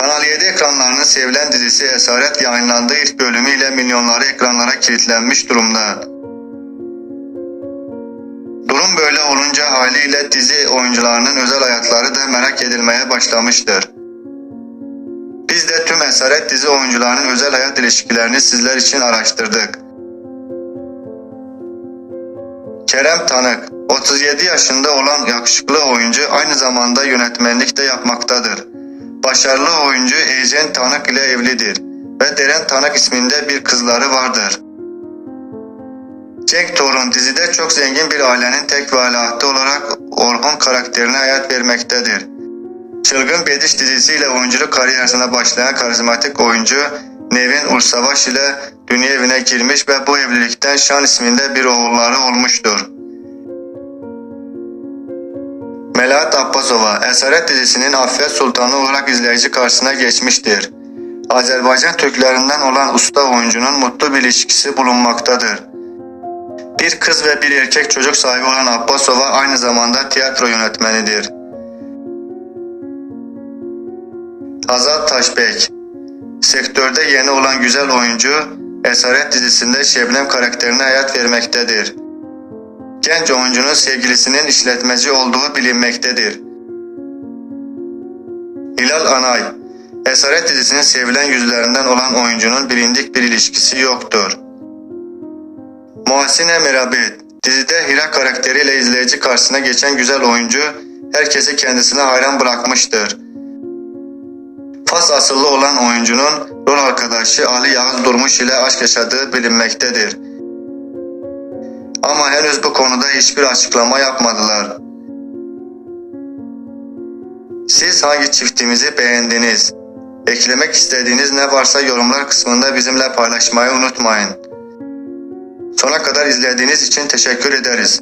Kanal 7 ekranlarının sevilen dizisi Esaret yayınlandığı ilk bölümüyle milyonları ekranlara kilitlenmiş durumda. Durum böyle olunca haliyle dizi oyuncularının özel hayatları da merak edilmeye başlamıştır. Biz de tüm Esaret dizi oyuncularının özel hayat ilişkilerini sizler için araştırdık. Kerem Tanık, 37 yaşında olan yakışıklı oyuncu aynı zamanda yönetmenlik de yapmaktadır. Başarılı oyuncu Ecen Tanık ile evlidir ve Deren Tanık isminde bir kızları vardır. Cenk Torun dizide çok zengin bir ailenin tek veliahtı olarak Orhun karakterine hayat vermektedir. Çılgın Bediş dizisiyle oyunculuk kariyerine başlayan karizmatik oyuncu Nevin Ursavaş ile dünya evine girmiş ve bu evlilikten Şan isminde bir oğulları olmuştur. Abbasova, Esaret dizisinin Affet Sultanı olarak izleyici karşısına geçmiştir. Azerbaycan Türklerinden olan usta oyuncunun mutlu bir ilişkisi bulunmaktadır. Bir kız ve bir erkek çocuk sahibi olan Abbasova aynı zamanda tiyatro yönetmenidir. Azat Taşbek Sektörde yeni olan güzel oyuncu, Esaret dizisinde Şebnem karakterine hayat vermektedir. Genç oyuncunun sevgilisinin işletmeci olduğu bilinmektedir. Anay Esaret dizisinin sevilen yüzlerinden olan oyuncunun bilindik bir ilişkisi yoktur. Muhasine Merabet Dizide Hira karakteriyle izleyici karşısına geçen güzel oyuncu herkesi kendisine hayran bırakmıştır. Fas asıllı olan oyuncunun rol arkadaşı Ali Yağız Durmuş ile aşk yaşadığı bilinmektedir. Ama henüz bu konuda hiçbir açıklama yapmadılar. Siz hangi çiftimizi beğendiniz? Eklemek istediğiniz ne varsa yorumlar kısmında bizimle paylaşmayı unutmayın. Sona kadar izlediğiniz için teşekkür ederiz.